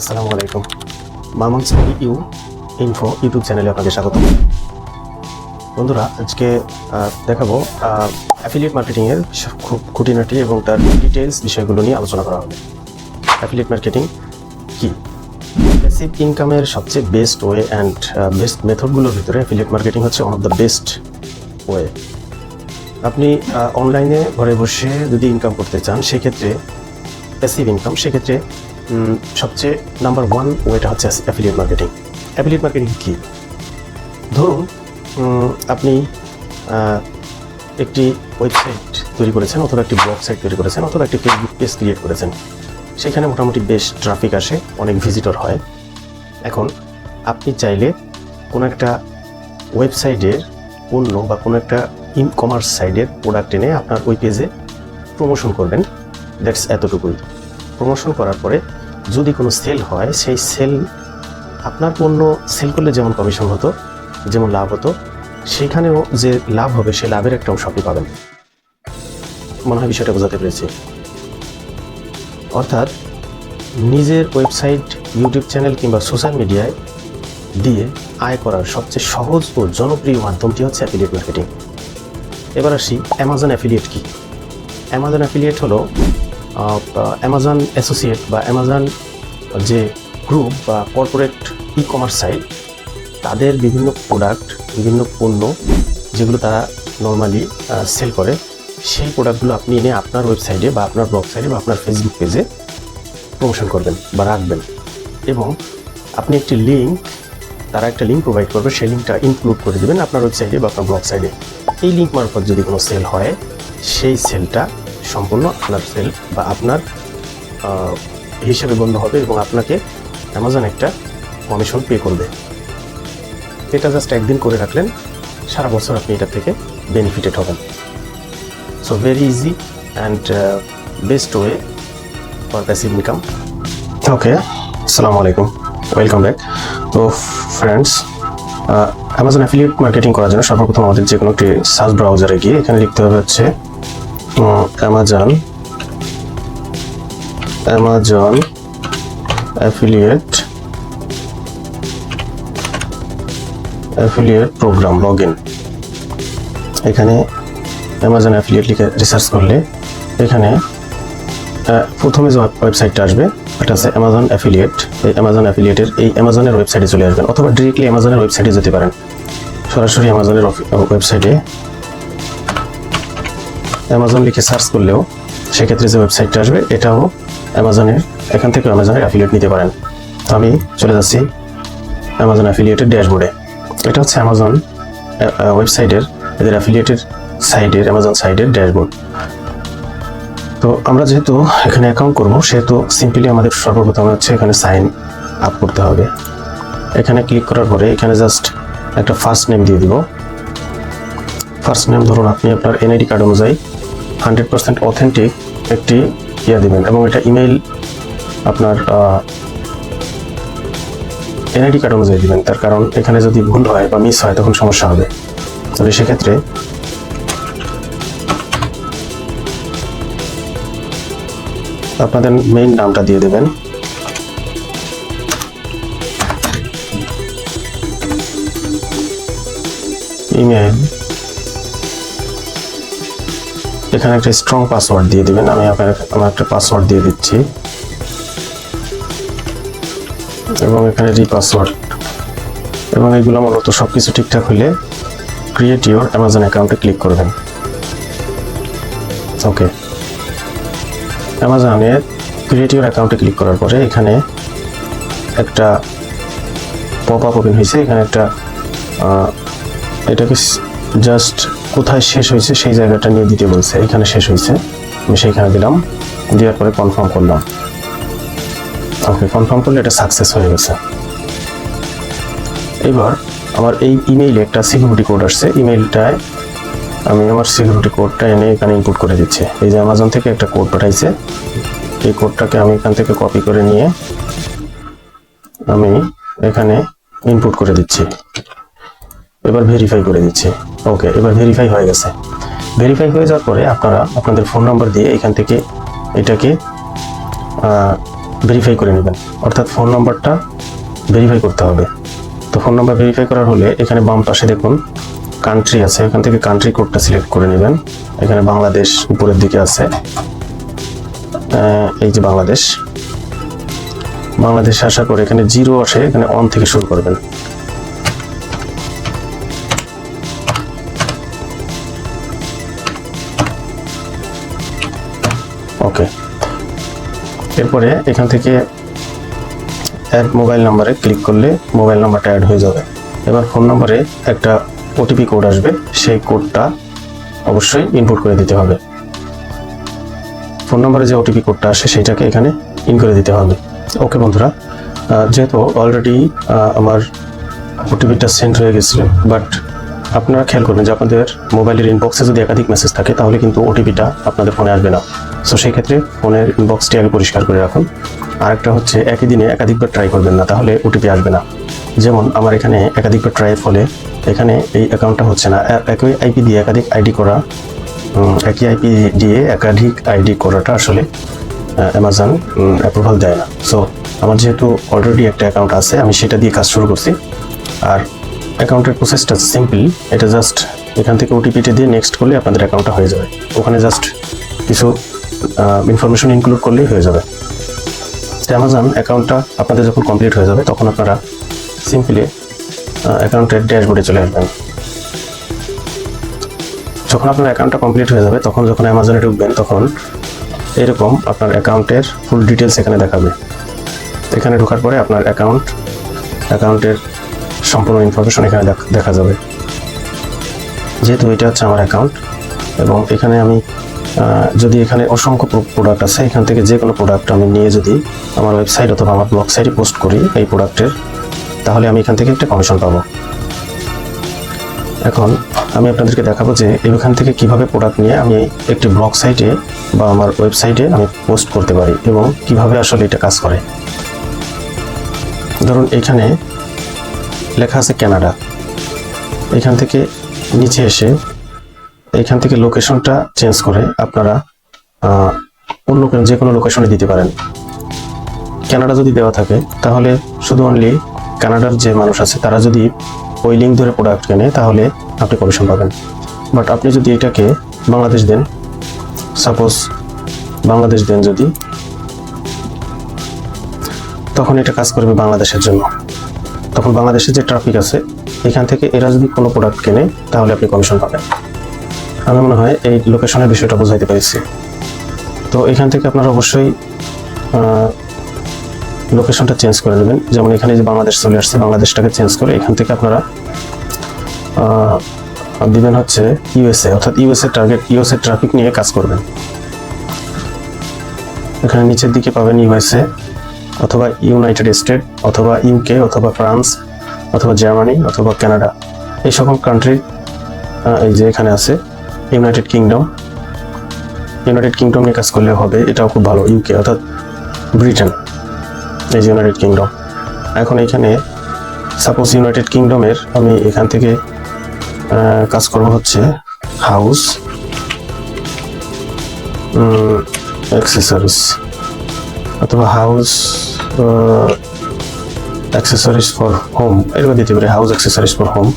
আসসালামু আলাইকুম। Mamun's you info YouTube চ্যানেলে আপনাদের স্বাগত। বন্ধুরা, আজকে দেখাবো অ্যাফিলিয়েট মার্কেটিংয়ের খুব খুঁটিনাটি এবং তার ডিটেলস বিষয়গুলো নিয়ে আলোচনা করা হবে। অ্যাফিলিয়েট মার্কেটিং কি? প্যাসিভ ইনকামের সবচেয়ে বেস্ট ওয়ে অ্যান্ড বেস্ট মেথডগুলোর ভিতরে অ্যাফিলিয়েট মার্কেটিং হচ্ছে one of the best way আপনি অনলাইনে ঘরে বসে যদি ইনকাম করতে চান, সেক্ষেত্রে প্যাসিভ ইনকাম সেক্ষেত্রে সবচেয়ে নাম্বার ওয়ান ওয়েটা হচ্ছে অ্যাফিলিয়েট মার্কেটিং অ্যাফিলিয়েট মার্কেটিং কি? ধরুন আপনি একটি ওয়েবসাইট তৈরি করেছেন অথবা একটি ব্লগ সাইট তৈরি করেছেন অথবা একটি ফেসবুক পেজ ক্রিয়েট করেছেন। সেখানে মোটামুটি বেশ ট্রাফিক আসে, অনেক ভিজিটর হয়। এখন আপনি চাইলে কোনো একটা ওয়েবসাইটের পণ্য বা কোনো একটা ই কমার্স সাইডের প্রোডাক্ট এনে আপনার ওই পেজে প্রমোশন করবেন। দ্যাটস এতটুকুই। প্রমোশন করার পরে যদি কোনো সেল হয়, সেই সেল আপনার পণ্য সেল করলে যেমন কমিশন হতো, যেমন লাভ হতো, সেখানেও যে লাভ হবে সেই লাভের একটা অংশ আপনি পাবেন। মনে হয় বিষয়টা বোঝাতে পেরেছি। অর্থাৎ নিজের ওয়েবসাইট, ইউটিউব চ্যানেল কিংবা সোশ্যাল মিডিয়ায় দিয়ে আয় করার সবচেয়ে সহজ ও জনপ্রিয় মাধ্যমটি হচ্ছে অ্যাফিলিয়েট মার্কেটিং এবার আসি অ্যামাজন অ্যাফিলিয়েট কি? অ্যামাজন অ্যাফিলিয়েট হলো অ্যামাজন অ্যাসোসিয়েট বা অ্যামাজন যে গ্রুপ বা কর্পোরেট ই কমার্স সাইট তাদের বিভিন্ন প্রোডাক্ট বিভিন্ন পণ্য যেগুলো তারা নর্মালি সেল করে, সেই প্রোডাক্টগুলো আপনি এনে আপনার ওয়েবসাইটে বা আপনার ব্লগ সাইটে বা আপনার ফেসবুক পেজে প্রমোশন করবেন বা রাখবেন। এবং আপনি একটি লিঙ্ক তারা একটা লিঙ্ক প্রোভাইড করবে, সেই লিঙ্কটা ইনক্লুড করে দেবেন আপনার ওয়েবসাইটে বা আপনার ব্লগ সাইটে এই লিঙ্ক মারফত যদি কোনো সেল হয়, সেই সেলটা সম্পূর্ণ আপনার সেল বা আপনার হিসেবে গণ্য হবে এবং আপনাকে অ্যামাজন একটা কমিশন পে করবে। এটা জাস্ট একদিন করে রাখলেন, সারা বছর আপনি এটা থেকে বেনিফিটেড হবেন। So very easy and best way for passive income okay আসসালামু আলাইকুম ওয়েলকাম ব্যাক তো ফ্রেন্ডস অ্যামাজন অ্যাফিলিয়েট মার্কেটিং করার জন্য সর্বপ্রথম আমাদের যে কোনো একটি সার্চ ব্রাউজারে গিয়ে এখানে লিখতে হবে হচ্ছে Amazon Amazon affiliate affiliate program log এখানে অ্যামাজন অ্যাফিলিয়েট লিখে রিসার্চ করলে এখানে প্রথমে যে ওয়েবসাইটটা আসবে এটা হচ্ছে অ্যামাজন অ্যাফিলিয়েট এই অ্যামাজন অ্যাফিলিয়েটের এই অ্যামাজনের ওয়েবসাইটে চলে আসবেন, অথবা ডিরেক্টলি অ্যামাজনের ওয়েবসাইটে যেতে পারেন। সরাসরি অ্যামাজনের ওয়েবসাইটে অ্যামাজন লিখে সার্চ করলেও সেক্ষেত্রে যে ওয়েবসাইটটা আসবে, এটাও অ্যামাজনের এখান থেকে অ্যামাজনের অ্যাফিলিয়েট নিতে পারেন। তো আমি চলে যাচ্ছি অ্যামাজন অ্যাফিলিয়েটের ড্যাশবোর্ডে এটা হচ্ছে অ্যামাজন ওয়েবসাইটের এদের অ্যাফিলিয়েটের সাইডের অ্যামাজন সাইডের ড্যাশবোর্ড তো আমরা যেহেতু এখানে অ্যাকাউন্ট করব, সেহেতু সিম্পলি আমাদের সর্বপ্রথম হচ্ছে এখানে সাইন আপ করতে হবে। এখানে ক্লিক করার পরে এখানে জাস্ট একটা ফার্স্ট নেম দিয়ে দিব। ফার্স্ট নেম ধরুন, আপনি আপনার এনআইডি কার্ড অনুযায়ী হান্ড্রেড পার্সেন্ট অথেন্টিক একটি ইয়ে দিবেন এবং এটা ইমেইল আপনার এনআইডি কার্ড অনুযায়ী দেবেন। তার কারণ এখানে যদি ভুল হয় বা মিস হয়, তখন সমস্যা হবে। তবে সেক্ষেত্রে আপনাদের মেইন নামটা দিয়ে দেবেন। ইমেল এখানে একটা স্ট্রং পাসওয়ার্ড দিয়ে দিবেন। আমি আপনার, আমার একটা পাসওয়ার্ড দিয়ে দিচ্ছি। এবং এখানে রি পাসওয়ার্ড এবং এগুলো মূলত সব কিছু ঠিকঠাক হলে ক্রিয়েট ইউর অ্যামাজন অ্যাকাউন্টে ক্লিক করবেন। ওকে অ্যামাজনে ক্রিয়েট ইউর অ্যাকাউন্টে ক্লিক করার পরে এখানে একটা পপ আপ ওপেন হয়েছে। এখানে একটা এটাকে জাস্ট কোথায় শেষ হয়েছে সেই জায়গাটা নিয়ে দিতে বলছে, এখানে শেষ হয়েছে। আমি সেইখানে দিলাম, দেওয়ার পরে কনফার্ম করলাম। ওকে কনফার্ম করলে এটা সাকসেস হয়ে গেছে। এবার আমার এই ইমেইলে একটা সিকিউরিটি কোড আসছে। ইমেইলটায় আমি আমার সিকিউরিটি কোডটা এনে এখানে ইনপুট করে দিচ্ছি। এই যে অ্যামাজন থেকে একটা কোড পাঠাইছে। এই কোডটাকে আমি এখান থেকে কপি করে নিয়ে আমি এখানে ইনপুট করে দিচ্ছি। এবার ভেরিফাই করে দিচ্ছি। ওকে, এবার ভেরিফাই হয়ে গেছে। ভেরিফাই হয়ে যাওয়ার পরে আপনারা আপনাদের ফোন নাম্বার দিয়ে এখান থেকে এটাকে ভেরিফাই করে নেবেন। অর্থাৎ ফোন নাম্বারটা ভেরিফাই করতে হবে। তো ফোন নাম্বার ভেরিফাই করার হলে এখানে বাম পাশে দেখুন কান্ট্রি আছে। এখান থেকে কান্ট্রি কোডটা সিলেক্ট করে নেবেন। এখানে বাংলাদেশ উপরের দিকে আছে। এই যে বাংলাদেশ। বাংলাদেশে আসার পর এখানে জিরো আসে, এখানে অন থেকে শুরু করবেন। ওকে। এরপরে এখান থেকে অ্যাড মোবাইল নাম্বারে ক্লিক করলে মোবাইল নাম্বারটা অ্যাড হয়ে যাবে। এবার ফোন নাম্বারে একটা ওটিপি কোড আসবে, সেই কোডটা অবশ্যই ইনপুট করে দিতে হবে। ফোন নাম্বারে যে ওটিপি কোডটা আসে, সেইটাকে এখানে ইন করে দিতে হবে। ওকে বন্ধুরা যেহেতু অলরেডি আমার ওটিপিটা সেন্ড হয়ে গেছিল বাট আপনারা খেয়াল করবেন যে আপনাদের মোবাইলের ইনবক্সে যদি একাধিক মেসেজ থাকে, তাহলে কিন্তু ওটিপিটা আপনাদের ফোনে আসবে না। সো সেই ক্ষেত্রে ফোনের ইনবক্সটি আগে পরিষ্কার করে রাখুন। আরেকটা হচ্ছে, একই দিনে একাধিকবার ট্রাই করবেন না, তাহলে ওটিপি আসবে না। যেমন, আমার এখানে একাধিকবার ট্রাইয়ের ফলে এখানে এই অ্যাকাউন্টটা হচ্ছে না। একই আইপি দিয়ে একাধিক আইডি করা একই আইপি দিয়ে একাধিক আইডি করাটা আসলে অ্যামাজন অ্যাপ্রুভাল দেয় না। সো আমার যেহেতু অলরেডি একটা অ্যাকাউন্ট আছে, আমি সেটা দিয়ে কাজ শুরু করছি। আর অ্যাকাউন্টের প্রসেসটা সিম্পল এটা জাস্ট এখান থেকে ওটিপিটা দিয়ে নেক্সট করলে আপনাদের অ্যাকাউন্টটা হয়ে যাবে। ওখানে জাস্ট কিছু ইনফরমেশন ইনক্লুড করলেই হয়ে যাবে। অ্যামাজন অ্যাকাউন্টটা আপনাদের যখন কমপ্লিট হয়ে যাবে, তখন আপনারা সিম্পলি অ্যাকাউন্টের ড্যাশবোর্ডে চলে আসবেন। যখন আপনার অ্যাকাউন্টটা কমপ্লিট হয়ে যাবে, তখন যখন অ্যামাজনে ঢুকবেন, তখন এরকম আপনার অ্যাকাউন্টের ফুল ডিটেলস এখানে দেখাবে। এখানে ঢোকার পরে আপনার অ্যাকাউন্ট অ্যাকাউন্টের সম্পূর্ণ ইনফরমেশন এখানে দেখা যাবে। যেহেতু এটা হচ্ছে আমার অ্যাকাউন্ট এবং এখানে আমি যদি এখানে অসংখ্য প্রোডাক্ট আছে, এখান থেকে যে কোনো প্রোডাক্ট আমি নিয়ে যদি আমার ওয়েবসাইট অথবা আমার ব্লগ সাইটে পোস্ট করি এই প্রোডাক্টের তাহলে আমি এখান থেকে একটা কমিশন পাবো। এখন আমি আপনাদেরকে দেখাবো যে এখান থেকে কীভাবে প্রোডাক্ট নিয়ে আমি একটি ব্লগ সাইটে বা আমার ওয়েবসাইটে আমি পোস্ট করতে পারি এবং কীভাবে আসলে এটা কাজ করে। ধরুন এখানে লেখা আছে ক্যানাডা এখান থেকে নিচে এসে এখান থেকে লোকেশনটা চেঞ্জ করে আপনারা অন্য যে কোনো লোকেশনে দিতে পারেন। কানাডা যদি দেওয়া থাকে, তাহলে শুধু অনলি কানাডার যে মানুষ আছে, তারা যদি ওই লিঙ্ক ধরে প্রোডাক্ট কেনে, তাহলে আপনি কমিশন পাবেন। বাট আপনি যদি এটাকে বাংলাদেশ দেন সাপোজ বাংলাদেশ দেন যদি, তখন এটা কাজ করবে বাংলাদেশের জন্য। তখন বাংলাদেশের যে ট্রাফিক আছে, এখান থেকে এরা যদি কোনো প্রোডাক্ট কেনে, তাহলে আপনি কমিশন পাবেন। আমি মনে হয় এই লোকেশনের বিষয়টা বোঝাইতে পেরেছি। তো এখান থেকে আপনারা অবশ্যই লোকেশনটা চেঞ্জ করে নেবেন। যেমন এখানে যে বাংলাদেশ চলে আসছে, বাংলাদেশটাকে চেঞ্জ করে এখান থেকে আপনারা দিবেন হচ্ছে ইউএসএ অর্থাৎ ইউএসএ টার্গেট ইউএসএ ট্রাফিক নিয়ে কাজ করবেন। এখানে নিচের দিকে পাবেন ইউএসএ অথবা ইউনাইটেড স্টেট অথবা ইউকে অথবা ফ্রান্স অথবা জার্মানি অথবা কানাডা এই সকল কান্ট্রি এই যে এখানে আছে ইউনাইটেড কিংডম ইউনাইটেড কিংডম নিয়ে কাজ করলে হবে, এটাও খুব ভালো ইউকে অর্থাৎ ব্রিটেন এই যে ইউনাইটেড কিংডম এখন এখানে সাপোজ ইউনাইটেড কিংডমের আমি এখান থেকে কাজ করব হচ্ছে হাউস অ্যাক্সেসরিজ অথবা হাউস অ্যাক্সেসরিজ ফর হোম এরকম দিতে পারি হাউস অ্যাক্সেসরিজ ফর হোম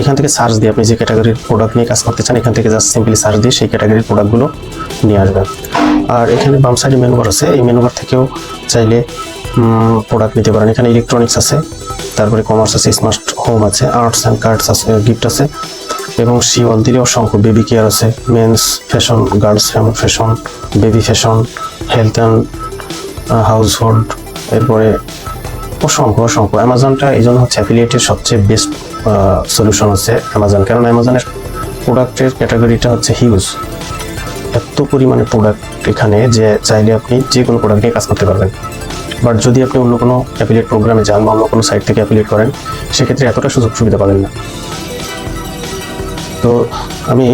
এখান থেকে সার্চ দিয়ে আপনি যে ক্যাটাগরির প্রোডাক্ট নিয়ে কাজ করতে চান, এখান থেকে জাস্ট সিম্পলি সার্চ দিয়ে সেই ক্যাটাগরির প্রোডাক্টগুলো নিয়ে আসবেন। আর এখানে বাম সাইডে মেনু বার আছে, এই মেনু বার থেকেও চাইলে প্রোডাক্ট নিতে পারেন। এখানে ইলেকট্রনিক্স আছে, তারপরে কমার্স আছে স্মার্ট হোম আছে আর্টস অ্যান্ড কার্ডস আছে গিফট আছে, এবং শিওয়াল দিলে অসংখ্য বেবি কেয়ার আছে men's fashion girls fashion baby fashion health and household এরপরে অসংখ্য অসংখ্য। অ্যামাজনটা এই জন্য হচ্ছে অ্যাফিলিয়েটের সবচেয়ে বেস্ট সলিউশন হচ্ছে অ্যামাজন কারণ অ্যামাজনের প্রোডাক্টের ক্যাটাগরিটা হচ্ছে হিউজ এত পরিমাণে প্রোডাক্ট এখানে যে চাইলে আপনি যে কোনো প্রোডাক্ট নিয়ে কাজ করতে পারবেন। বাট যদি আপনি অন্য কোনো অ্যাপিলেট প্রোগ্রামে যান বা অন্য কোনো সাইট থেকে অ্যাফিলিয়েট করেন, সেক্ষেত্রে এতটা সুযোগ সুবিধা পাবেন না। তো আমি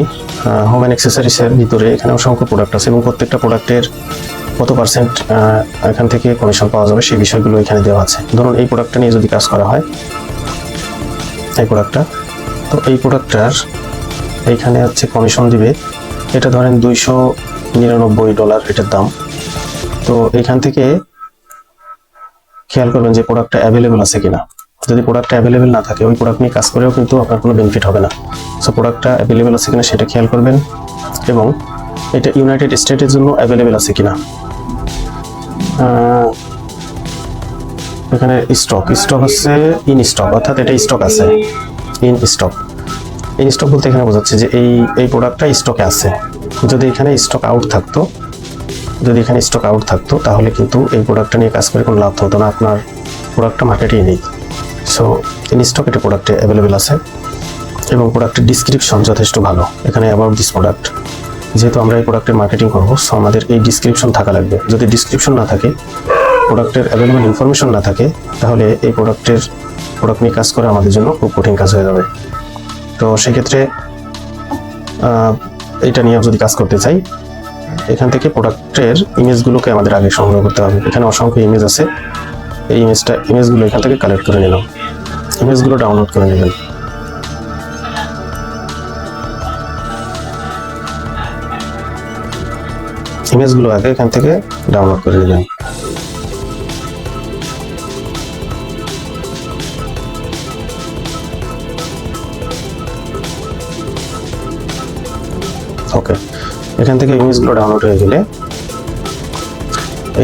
হোম অ্যান্ড অ্যাক্সেসরিজের ভিতরে এখানে অসংখ্য প্রোডাক্ট আছে এবং প্রত্যেকটা প্রোডাক্টের কত পার্সেন্ট এখান থেকে কমিশন পাওয়া যাবে সেই বিষয়গুলো এখানে দেওয়া আছে। ধরুন এই প্রোডাক্টটা নিয়ে যদি কাজ করা হয় এই প্রোডাক্টটা তো এই প্রোডাক্টটার এইখানে হচ্ছে কমিশন দিবে। এটা ধরেন দুইশো নিরানব্বই ডলার এটার দাম। তো এখান থেকে খেয়াল করবেন যে প্রোডাক্টটা অ্যাভেলেবেল আছে কিনা। যদি প্রোডাক্টটা অ্যাভেলেবেল না থাকে, ওই প্রোডাক্ট নিয়ে কাজ করেও কিন্তু আপনার কোনো বেনিফিট হবে না। সো প্রোডাক্টটা অ্যাভেলেবেল আছে কিনা সেটা খেয়াল করবেন। এবং এটা ইউনাইটেড স্টেটের জন্য অ্যাভেলেবেল আছে কিনা। এখানে স্টক স্টক হচ্ছে ইন স্টক অর্থাৎ এটা স্টক আছে ইন স্টক ইন স্টক বলতে এখানে বোঝাচ্ছে যে এই এই প্রোডাক্টটা স্টকে আছে। যদি এখানে স্টক আউট থাকতো, যদি এখানে স্টক আউট থাকতো, তাহলে কিন্তু এই প্রোডাক্টটা নিয়ে কাজ করে কোনো লাভ হতো না, আপনার প্রোডাক্টটা মার্কেটেই নেই। সো ইন স্টক এটা প্রোডাক্টে অ্যাভেলেবেল আছে এবং প্রোডাক্টের ডিসক্রিপশন যথেষ্ট ভালো। এখানে অ্যাবাউট দিস প্রোডাক্ট যেহেতু আমরা এই প্রোডাক্টের মার্কেটিং করব সো আমাদের এই ডিসক্রিপশন থাকা লাগবে। যদি ডিসক্রিপশন না থাকে প্রোডাক্টের অ্যাভেলেবেল ইনফরমেশন না থাকে, তাহলে এই প্রোডাক্টের প্রোডাক্ট নিয়ে কাজ করা আমাদের জন্য খুব কঠিন কাজ হয়ে যাবে। তো সেক্ষেত্রে এটা নিয়ে যদি কাজ করতে চাই, এখান থেকে প্রোডাক্টের ইমেজগুলোকে আমাদের আগে সংগ্রহ করতে হবে। এখানে অসংখ্য ইমেজ আছে। এই ইমেজটা ইমেজগুলো এখান থেকে কালেক্ট করে নিলাম। ইমেজগুলো ডাউনলোড করে নেবেন। ইমেজগুলো আগে এখান থেকে ডাউনলোড করে নেবেন এখান থেকে ইমেজগুলো ডাউনলোড হয়ে গেলে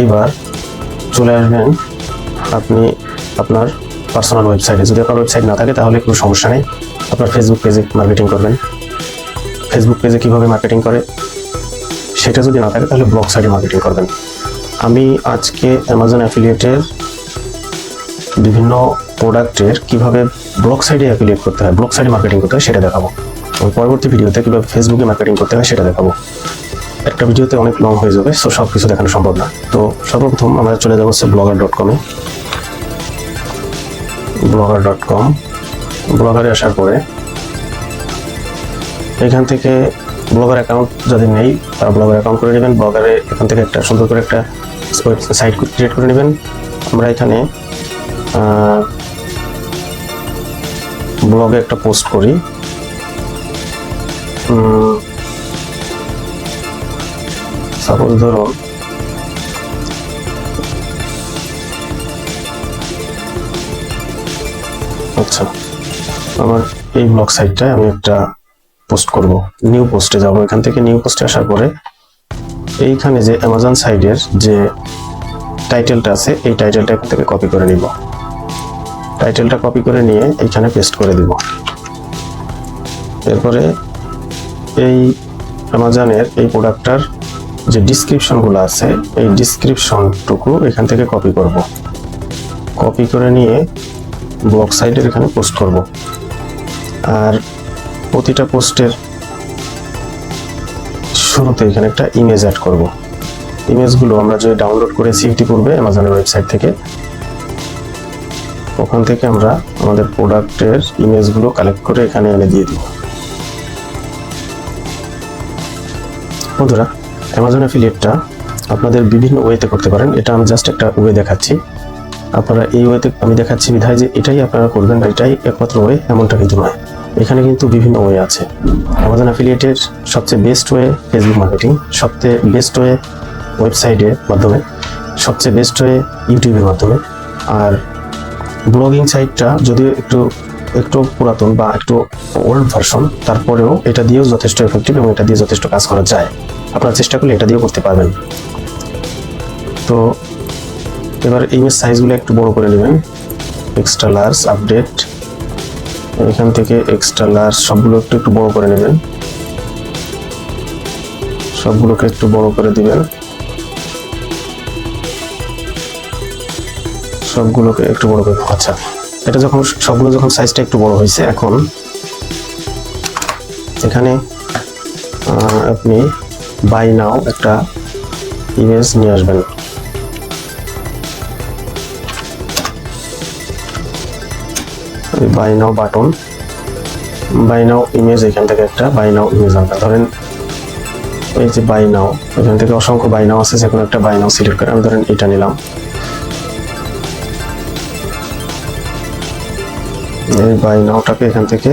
এইবার চলে আসবেন আপনি আপনার পার্সোনাল ওয়েবসাইটে যদি আপনার ওয়েবসাইট না থাকে, তাহলে কোনো সমস্যা নেই। আপনার ফেসবুক পেজে মার্কেটিং করবেন। ফেসবুক পেজে কীভাবে মার্কেটিং করে? সেটা যদি না থাকে, তাহলে ব্লগ সাইটে মার্কেটিং করবেন। আমি আজকে অ্যামাজন অ্যাফিলিয়েটের বিভিন্ন প্রোডাক্টের কীভাবে ব্লগ সাইটে অ্যাফিলিয়েট করতে হয় ব্লগ সাইটে মার্কেটিং করতে হয়, সেটা দেখাবো। এবং পরবর্তী ভিডিওতে কীভাবে ফেসবুকে মার্কেটিং করতে হয় সেটা দেখাবো। একটা ভিডিওতে অনেক লং হয়ে যাবে সো সব কিছু দেখানো সম্ভব না। তো সর্বপ্রথম আমরা চলে যাব হচ্ছে ব্লগার ডট কমে ব্লগার ডট কম ব্লগারে আসার পরে এখান থেকে ব্লগার অ্যাকাউন্ট যাদের নেই, তারা ব্লগার অ্যাকাউন্ট করে নেবেন। ব্লগারে এখান থেকে একটা সুন্দর করে একটা সাইট ক্রিয়েট করে নেবেন। আমরা এখানে ব্লগে একটা পোস্ট করি। সাপোজ ধরুন আচ্ছা আমার এই ব্লগ সাইটটায় আমি একটা পোস্ট করব। নিউ পোস্টে যাব, এখান থেকে নিউ পোস্টে আসার পরে এইখানে যে অ্যামাজন সাইডের যে টাইটেলটা আছে, এই টাইটেলটা এখান থেকে কপি করে নিব। টাইটেলটা কপি করে নিয়ে এইখানে পেস্ট করে দিব। এরপরে এই অ্যামাজনের এই প্রোডাক্টটার যে ডিসক্রিপশনগুলো আছে, এই ডিসক্রিপশনটুকু এখান থেকে কপি করব। কপি করে নিয়ে ব্লগ সাইটের এখানে পোস্ট করব। আর প্রতিটা পোস্টের শুরুতে এখানে একটা ইমেজ অ্যাড করব। ইমেজগুলো আমরা যে ডাউনলোড করেছি ইতিপূর্বে অ্যামাজনের ওয়েবসাইট থেকে, ওখান থেকে আমরা আমাদের প্রোডাক্টের ইমেজগুলো কালেক্ট করে এখানে এনে দিয়ে দিব। বন্ধুরা অ্যামাজন অ্যাফিলিয়েটটা আপনাদের বিভিন্ন ওয়েতে করতে পারেন। এটা আমি জাস্ট একটা ওয়ে দেখাচ্ছি। আপনারা এই ওয়েতে আমি দেখাচ্ছি বিধায় যে এটাই আপনারা করবেন এটাই একমাত্র ওয়ে এমনটা কিন্তু নয়। এখানে কিন্তু বিভিন্ন ওয়ে আছে। অ্যামাজন অ্যাফিলিয়েটের সবচেয়ে বেস্ট ওয়ে ফেসবুক মার্কেটিং সবচেয়ে বেস্ট ওয়ে ওয়েবসাইটের মাধ্যমে, সবচেয়ে বেস্ট ওয়ে ইউটিউবের মাধ্যমে। আর ব্লগিং সাইটটা যদিও একটু একটু পুরাতন বা একটু ওল্ড ভার্সন তারপরেও এটা দিয়েও যথেষ্ট এফেক্টিভ এবং এটা দিয়ে যথেষ্ট কাজ করা যায়। আপনারা চেষ্টা করলে এটা দিয়েও করতে পারবেন। তো এবার ইমেজ সাইজগুলো একটু বড় করে নেবেন। এক্সট্রা লার্জ আপডেট এখান থেকে এক্সট্রা লার্জ সবগুলো একটু একটু বড় করে নেবেন। সবগুলোকে একটু বড় করে দিবেন। সবগুলোকে একটু বড় করে আচ্ছা। এটা যখন সবগুলো যখন সাইজটা একটু বড় হয়েছে এখন, এখানে আপনি বাই নাও একটা ইমেজ নিয়ে আসবেন। Buy now button buy now image এখান থেকে একটা বাই নাও ইমেজ আনবেন। ধরেন এই যে বাই নাও এখান থেকে অসংখ্য বাই নাও আছে যে কোনো একটা বাই নাও সিলেক্ট করে আমি ধরেন এটা নিলাম। এই বাই নাওটাকে এখান থেকে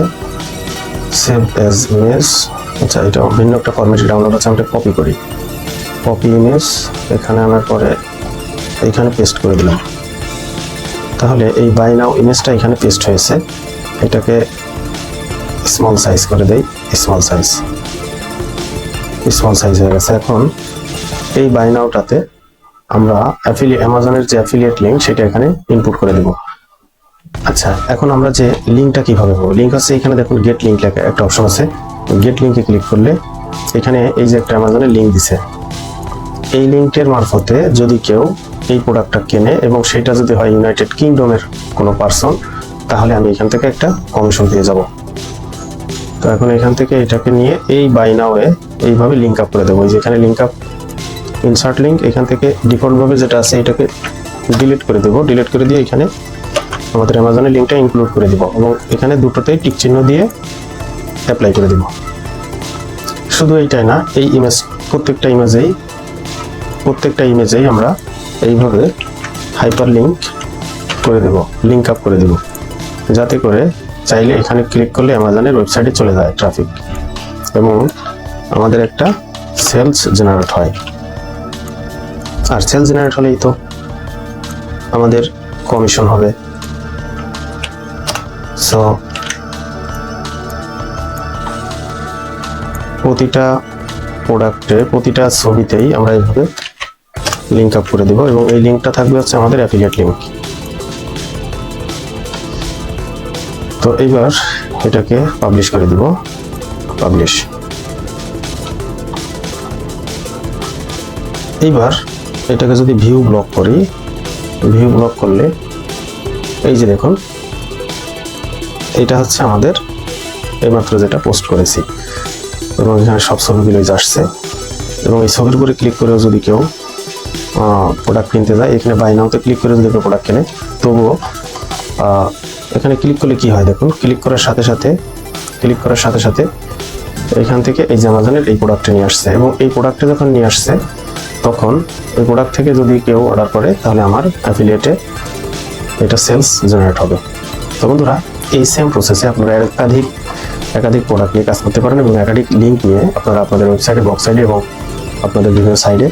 সেভ অ্যাজ ইমেজ আচ্ছা এটা ভিন্ন একটা ফরম্যাটে ডাউনলোড আছে আমরা কপি করি। কপি ইমেজ এখানে আনার পরে এখানে পেস্ট করে দিলাম। তাহলে এই বাই নাও ইমেজটা এখানে পেস্ট হয়েছে। এটাকে স্মল সাইজ করে দেই স্মল সাইজ স্মল সাইজ হয়ে গেছে। এখন এই বাই নাওটাতে আমরা অ্যাফিলি অ্যামাজনের যে অ্যাফিলিয়েট লিঙ্ক সেটা এখানে ইনপুট করে দেব। আচ্ছা এখন আমরা যে লিঙ্কটা কীভাবে পাবো লিঙ্ক হচ্ছে এখানে দেখুন গেট লিঙ্ক একটা অপশন আছে। গেট লিঙ্কে ক্লিক করলে এখানে এই যে একটা অ্যামাজনের লিঙ্ক দিছে। এই লিঙ্কের মারফতে যদি কেউ এই প্রোডাক্টটা কেনে এবং সেটা যদি হয় ইউনাইটেড কিংডমের কোনো পার্সন তাহলে আমি এখান থেকে একটা কমিশন পেয়ে যাব। তো এখন এখান থেকে এটাকে নিয়ে এই বাই নাওয়ে এইভাবে লিঙ্ক আপ করে দেবো। এই যেখানে লিঙ্ক আপ ইনসার্ট লিঙ্ক এখান থেকে ডিফল্টভাবে যেটা আছে এটাকে ডিলিট করে দেবো। ডিলিট করে দিয়ে এখানে আমাদের অ্যামাজনের লিঙ্কটা ইনক্লুড করে দিব এবং এখানে দুটোতেই টিক চিহ্ন দিয়ে অ্যাপ্লাই করে দিব। শুধু এইটাই না, এই ইমেজ প্রত্যেকটা ইমেজেই প্রত্যেকটা ইমেজেই আমরা এইভাবে হাইপার লিঙ্ক করে দেব লিঙ্ক আপ করে দেব। যাতে করে চাইলে এখানে ক্লিক করলে অ্যামাজনের ওয়েবসাইটে চলে যায় ট্রাফিক এবং আমাদের একটা সেলস জেনারেট হয়। আর সেলস জেনারেট হলেই তো আমাদের কমিশন হবে। সো প্রতিটা প্রোডাক্টে, প্রতিটা ছবিতেই আমরা এইভাবে লিঙ্ক আপ করে দেব এবং এই লিঙ্কটা থাকবে হচ্ছে আমাদের অ্যাফিলিয়েট লিঙ্ক তো এইবার এটাকে পাবলিশ করে দিব। পাবলিশ এইবার এটাকে যদি ভিউ ব্লক করি ভিউ ব্লক করলে, এই যে দেখুন এটা হচ্ছে আমাদের এইমাত্র যেটা পোস্ট করেছি। এবং এখানে সব ছবিগুলোই আসছে। এবং এই ছবির উপরে ক্লিক করেও যদি কেউ প্রোডাক্ট কিনতে যায়, এখানে বাই নাওতে ক্লিক করে যদি কেউ প্রোডাক্ট কেনে, তবুও এখানে ক্লিক করলে কি হয় দেখুন ক্লিক করার সাথে সাথে ক্লিক করার সাথে সাথে এখান থেকে এই যে আমাজনের এই প্রোডাক্টটা নিয়ে আসছে। এবং এই প্রোডাক্টটা যখন নিয়ে আসছে, তখন এই প্রোডাক্ট থেকে যদি কেউ অর্ডার করে, তাহলে আমার অ্যাফিলিয়েটে এটা সেলস জেনারেট হবে। তো বন্ধুরা, এই সেম প্রসেসে আপনারা একাধিক একাধিক প্রোডাক্ট নিয়ে কাজ করতে পারেন এবং একাধিক লিঙ্ক নিয়ে আপনারা আপনাদের ওয়েবসাইটে বক্স সাইডে এবং আপনাদের বিভিন্ন সাইডে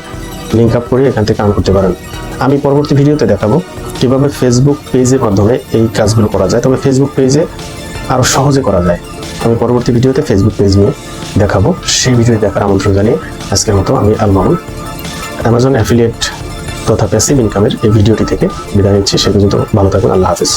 লিঙ্ক আপ করে এখান থেকে আর্ন করতে পারেন। আমি পরবর্তী ভিডিওতে দেখাবো কীভাবে ফেসবুক পেজের মাধ্যমে এই কাজগুলো করা যায়। তবে ফেসবুক পেজে আরও সহজে করা যায়। আমি পরবর্তী ভিডিওতে ফেসবুক পেজ নিয়ে দেখাবো। সেই ভিডিও দেখার আমন্ত্রণ জানিয়ে আজকের মতো আমি আলমামুন অ্যামাজন অ্যাফিলিয়েট তথা প্যাসিভ ইনকামের এই ভিডিওটি থেকে বিদায় নিচ্ছি। সে পর্যন্ত ভালো থাকুন। আল্লাহ হাফিজ।